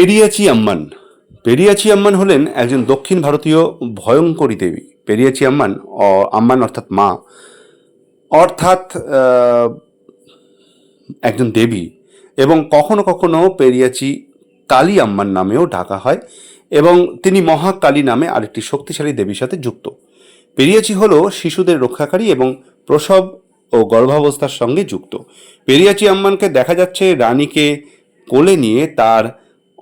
পেরিয়াচি আম্মান। পেরিয়াচি আম্মান হলেন একজন দক্ষিণ ভারতীয় ভয়ঙ্করী দেবী। পেরিয়াচি আম্মান আম্মান অর্থাৎ মা, অর্থাৎ একজন দেবী। এবং কখনো কখনো পেরিয়াচি কালী আম্মান নামেও ডাকা হয় এবং তিনি মহাকালী নামে আরেকটি শক্তিশালী দেবীর সাথে যুক্ত। পেরিয়াচি হল শিশুদের রক্ষাকারী এবং প্রসব ও গর্ভাবস্থার সঙ্গে যুক্ত। পেরিয়াচি আম্মানকে দেখা যাচ্ছে রানীকে কোলে নিয়ে তার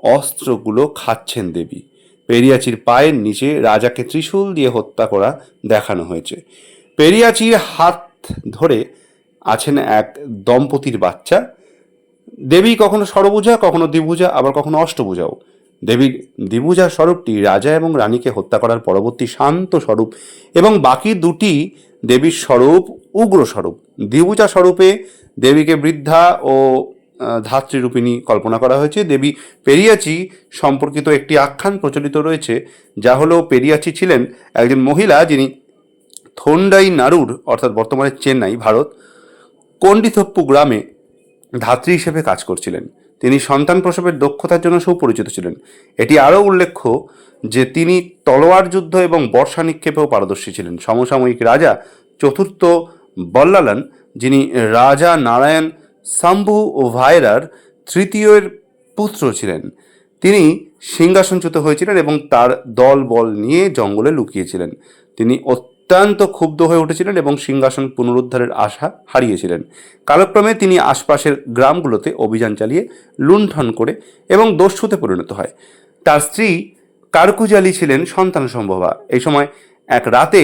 অস্ত্রগুলো খাচ্ছেন দেবী। পেরিয়াচির পায়ের নিচে রাজাকে ত্রিশূল দিয়ে হত্যা করা দেখানো হয়েছে। পেরিয়াচির হাত ধরে আছেন এক দম্পতির বাচ্চা। দেবী কখনো ষড়ভুজা, কখনো দ্বিভুজা, আবার কখনো অষ্টভুজাও। দেবীর দ্বিভুজা স্বরূপটি রাজা এবং রানীকে হত্যা করার পরবর্তী শান্ত স্বরূপ এবং বাকি দুটি দেবীর স্বরূপ উগ্র স্বরূপ। দ্বিভুজা স্বরূপে দেবীকে বৃদ্ধা ও ধাত্রীরূপিণী কল্পনা করা হয়েছে। দেবী পেরিয়াচি সম্পর্কিত একটি আখ্যান প্রচলিত রয়েছে, যা হলো পেরিয়াচি ছিলেন একজন মহিলা যিনি থন্ডাই নাড়ুর অর্থাৎ বর্তমানে চেন্নাই, ভারত, কন্ডিথপ্পু গ্রামে ধাত্রী হিসেবে কাজ করছিলেন। তিনি সন্তান প্রসবের দক্ষতার জন্য সুপরিচিত ছিলেন। এটি আরও উল্লেখ্য যে তিনি তলোয়ার যুদ্ধ এবং বর্ষা নিক্ষেপেও পারদর্শী ছিলেন। সমসাময়িক রাজা চতুর্থ বল্লালান, যিনি রাজা নারায়ণ সাম্ভু ও ভায়রার তৃতীয়ের পুত্র ছিলেন। তিনি সিংহাসনচ্যুত হয়েছিলেন এবং তার দল বল নিয়ে জঙ্গলে লুকিয়েছিলেন। তিনি অত্যন্ত ক্ষুব্ধ হয়ে উঠেছিলেন এবং সিংহাসন পুনরুদ্ধারের আশা হারিয়েছিলেন। কালক্রমে তিনি আশপাশের গ্রামগুলোতে অভিযান চালিয়ে লুণ্ঠন করে এবং দস্যুতে পরিণত হয়। তার স্ত্রী কারকুজালি ছিলেন সন্তান সম্ভবা। এই সময় এক রাতে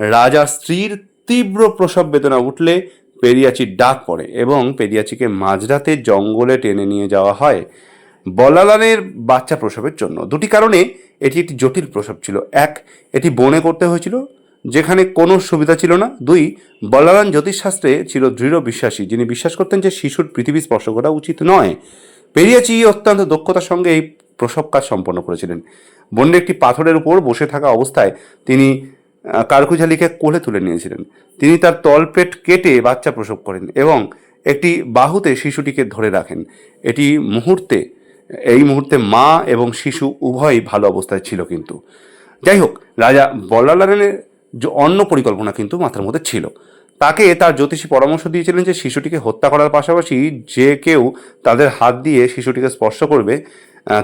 রাজার স্ত্রীর তীব্র প্রসব বেদনা উঠলে পেরিয়াচির ডাক পড়ে এবং পেরিয়াচিকে মাঝরাতে জঙ্গলে টেনে নিয়ে যাওয়া হয় বলালানের বাচ্চা প্রসবের জন্য। দুটি কারণে এটি একটি জটিল প্রসব ছিল। এক, এটি বনে করতে হয়েছিল, যেখানে কোনো সুবিধা ছিল না। দুই বলালান জ্যোতিষশাস্ত্রে ছিল দৃঢ় বিশ্বাসী, যিনি বিশ্বাস করতেন যে শিশুর পৃথিবী স্পর্শ করা উচিত নয়। পেরিয়াচি অত্যন্ত দক্ষতার সঙ্গে এই প্রসব কাজ সম্পন্ন করেছিলেন। বন্যে একটি পাথরের উপর বসে থাকা অবস্থায় তিনি কারকুঝালিকে কোলে তুলে নিয়েছিলেন। তিনি তার তলপেট কেটে বাচ্চা প্রসব করেন এবং একটি বাহুতে শিশুটিকে ধরে রাখেন। এটি মুহূর্তে, এই মুহূর্তে মা এবং শিশু উভয়ই ভালো অবস্থায় ছিল কিন্তু। যাই হোক, রাজা বল্লালানের যে অন্য পরিকল্পনা কিন্তু মাথার মধ্যে ছিল। তাকে তার জ্যোতিষী পরামর্শ দিয়েছিলেন যে শিশুটিকে হত্যা করার পাশাপাশি যে কেউ তাদের হাত দিয়ে শিশুটিকে স্পর্শ করবে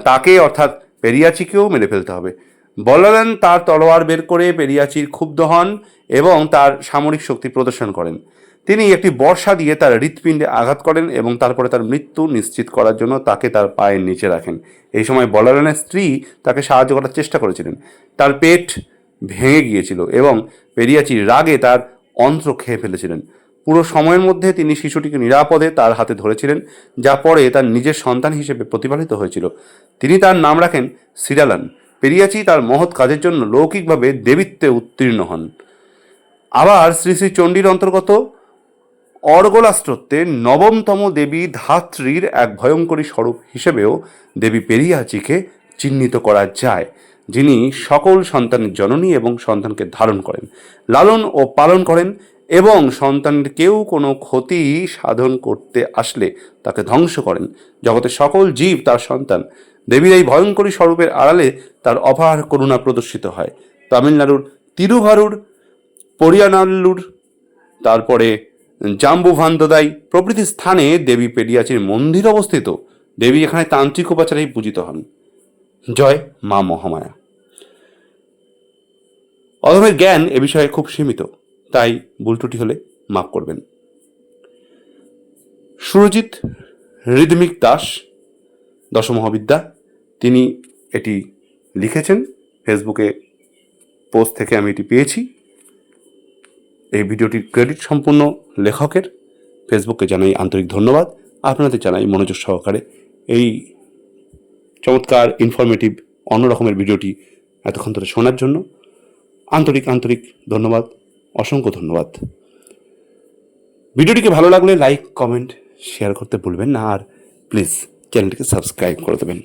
তাকে অর্থাৎ পেরিয়াচিকেও মেরে ফেলতে হবে। বল্লালান তার তলোয়ার বের করে পেরিয়াচির ক্ষুব্ধ হন এবং তার সামরিক শক্তি প্রদর্শন করেন। তিনি একটি বর্ষা দিয়ে তার হৃৎপিণ্ডে আঘাত করেন এবং তারপরে তার মৃত্যু নিশ্চিত করার জন্য তাকে তার পায়ের নিচে রাখেন। এই সময় বলালানের স্ত্রী তাকে সাহায্য করার চেষ্টা করেছিলেন। তার পেট ভেঙে গিয়েছিল এবং পেরিয়াচির রাগে তার অন্ত্র খেয়ে ফেলেছিলেন। পুরো সময়ের মধ্যে তিনি শিশুটিকে নিরাপদে তার হাতে ধরেছিলেন, যা পরে তার নিজের সন্তান হিসেবে প্রতিপালিত হয়েছিল। তিনি তার নাম রাখেন সিরালান। পেরিয়াচি তার মহৎ কাজের জন্য লৌকিকভাবে দেবীত্বে উত্তীর্ণ হন। আবার শ্রী শ্রী চণ্ডীর অন্তর্গত অর্গলাস্ত্রত্বে নবমতম দেবী ধাত্রীর এক ভয়ঙ্করী স্বরূপ হিসেবেও দেবী পেরিয়াচিকে চিহ্নিত করা যায়, যিনি সকল সন্তানের জননী এবং সন্তানকে ধারণ করেন, লালন ও পালন করেন এবং সন্তানের কেউ কোনো ক্ষতি সাধন করতে আসলে তাকে ধ্বংস করেন। জগতের সকল জীব তার সন্তান। দেবীর এই ভয়ঙ্করী স্বরূপের আড়ালে তার অপার করুণা প্রদর্শিত হয়। তামিলনাড়ুর তিরুভারুর পরিয়ানাল্লুর, তারপরে জাম্বুভান্তদাই প্রভৃতি স্থানে দেবী পেরিয়াচির মন্দির অবস্থিত। দেবী এখানে তান্ত্রিক উপাচারেই পূজিত হন। জয় মা মহামায়া। অধমের জ্ঞান এ বিষয়ে খুব সীমিত, তাই ভুল ত্রুটি হলে মাফ করবেন। সুরজিৎ ঋদমিক দাস, দশমহাবিদ্যা তিনি এটি লিখেছেন। ফেসবুকে পোস্ট থেকে আমি এটি পেয়েছি। এই ভিডিওটির ক্রেডিট সম্পূর্ণ লেখকের। ফেসবুকে জানাই আন্তরিক ধন্যবাদ। আপনাদের জানাই মনোযোগ সহকারে এই চমৎকার ইনফরমেটিভ অন্য রকমের ভিডিওটি এতক্ষণ ধরে শোনার জন্য আন্তরিক আন্তরিক ধন্যবাদ, অসংখ্য ধন্যবাদ। ভিডিওটিকে ভালো লাগলে লাইক কমেন্ট শেয়ার করতে ভুলবেন না। আর প্লিজ চ্যানেলটিকে সাবস্ক্রাইব করে দেবেন।